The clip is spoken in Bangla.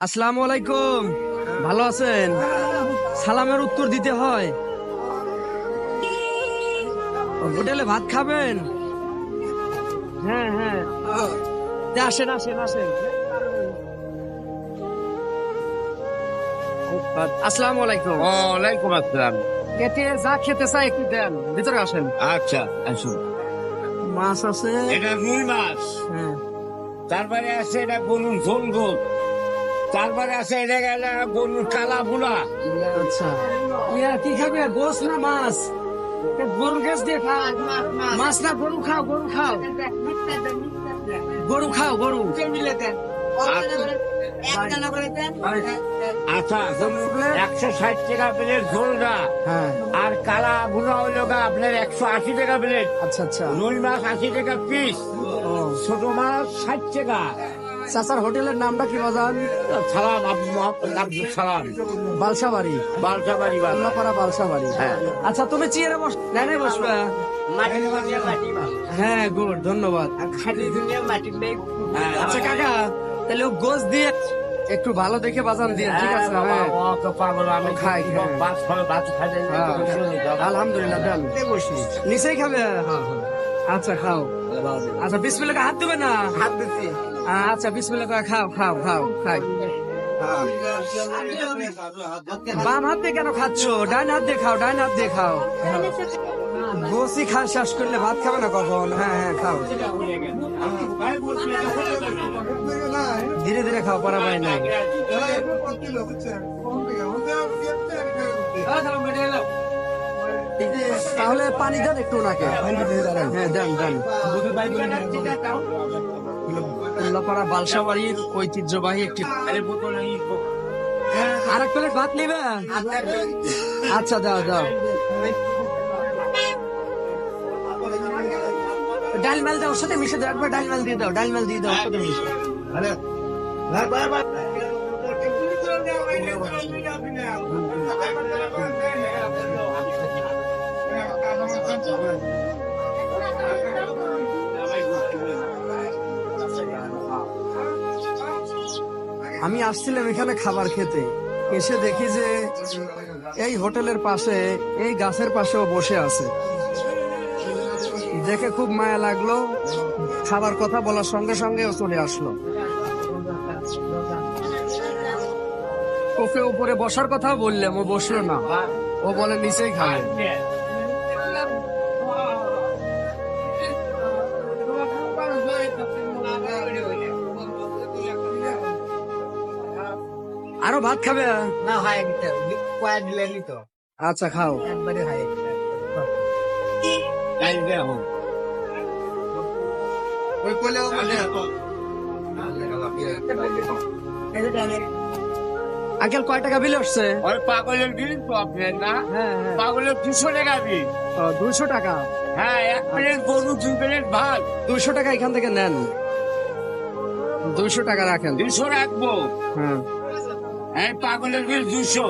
আসসালামু আলাইকুম। ভালো আছেন? সালামের উত্তর দিতে হয়। হোটেলে ভাত খাবেন? হ্যাঁ হ্যাঁ। আসেন আসেন আসেন। আসসালামু আলাইকুম। ওয়ালাইকুম আসসালাম। কেটে যা খেতে চাই একটু দেন। ভিতরে আসেন। আচ্ছা আসুন। মাছ আছে? এটা রুই মাছ। হ্যাঁ। তারপরে আছে এটা গরুর ঝোল গোল। তারপরে আছে এটা গেল গরুর কালা বুলা আচ্ছা। ইয়া কি খাবে? গোস না মাছ? গরু গ্যাস দিয়ে খাও মাছ না গরু খাও গরু খাও। গরু খাও গরু। আচ্ছা একশো ষাট টাকা প্লেট ঝোলটা। হ্যাঁ। আর কালা বুলা হইল গা আপনার একশো আশি টাকা প্লেট আচ্ছা আচ্ছা। রুই মাছ আশি টাকা পিস ও। ছোট মাছ ষাট টাকা। চাচার হোটেলের নামটা কি বাজান? সালাম আব্দুল সালাম বালসাবাড়ি। বালসাবাড়ি বাজার আল্লাপাড়া বালসাবাড়ি। হ্যাঁ। আচ্ছা তুমি চেয়ারে বস ডানে বসবা হ্যাঁ গুড ধন্যবাদ। হ্যাঁ, আচ্ছা কাকা তাহলে ও গোস দিয়ে একটু ভালো দেখে বাজান দিয়ে ঠিক আছে? হ্যাঁ আমি খাই, হ্যাঁ। আলহামদুলিল্লাহ দেন। নিচেই খাবে? আচ্ছা খাও। আচ্ছা বিসমিল্লাহ হাত দেবে না? হাত দিচ্ছি আচ্ছা বিসমিল্লাহ করে খাও খাও খাও, খাই। বাম হাত দিয়ে কেন খাচ্ছ? ডান হাত দিয়ে খাও, ডান হাত দিয়ে খাও। বসি খা শেষ করলে ভাত খাবে না কখন? হ্যাঁ হ্যাঁ খাও। ধীরে ধীরে খাও পারা পাই নাই। তাহলে পানি দেন একটু ওনাকে। হ্যাঁ দেন দেন। উল্লাপাড়া বালসাবাড়ির ঐতিহ্যবাহী একটি আর এক প্লেট ভাত নিবে আচ্ছা দাও দাও। ডাল মাল দাও সাথে মিশে দাও, একবার ডাল মাল দিয়ে দাও, ডাল মাল দিয়ে দাও সাথে মিশে। আমি আসছিলাম এখানে খাবার খেতে। এসে দেখি যে এই হোটেলের পাশে, এই গাছের পাশেও বসে আছে। দেখে খুব মায়া লাগল। খাবার কথা বলার সঙ্গে সঙ্গে চলে আসলো। ওকে উপরে বসার কথা বললাম ও বসল না। ও বলে, নিচেই খাবে। আরও ভাত খাবে? না হয় কয়া দিলেনি তো। আচ্ছা খাও। একবারে হয় ওই কোলে মানে আঙ্কেল কয় টাকা বিল আসছে? ওই পাগলের বিল তো আপনার না? হ্যাঁ হ্যাঁ। পাগলের দুশো টাকা বিল। দুইশো টাকা? হ্যাঁ এক প্লেট গরু দুই প্লেট ভাত। দুইশো টাকা এখান থেকে নেন। দুইশো টাকা রাখেন। দুশো রাখব। হ্যাঁ। এই পাগলের বিল দুশো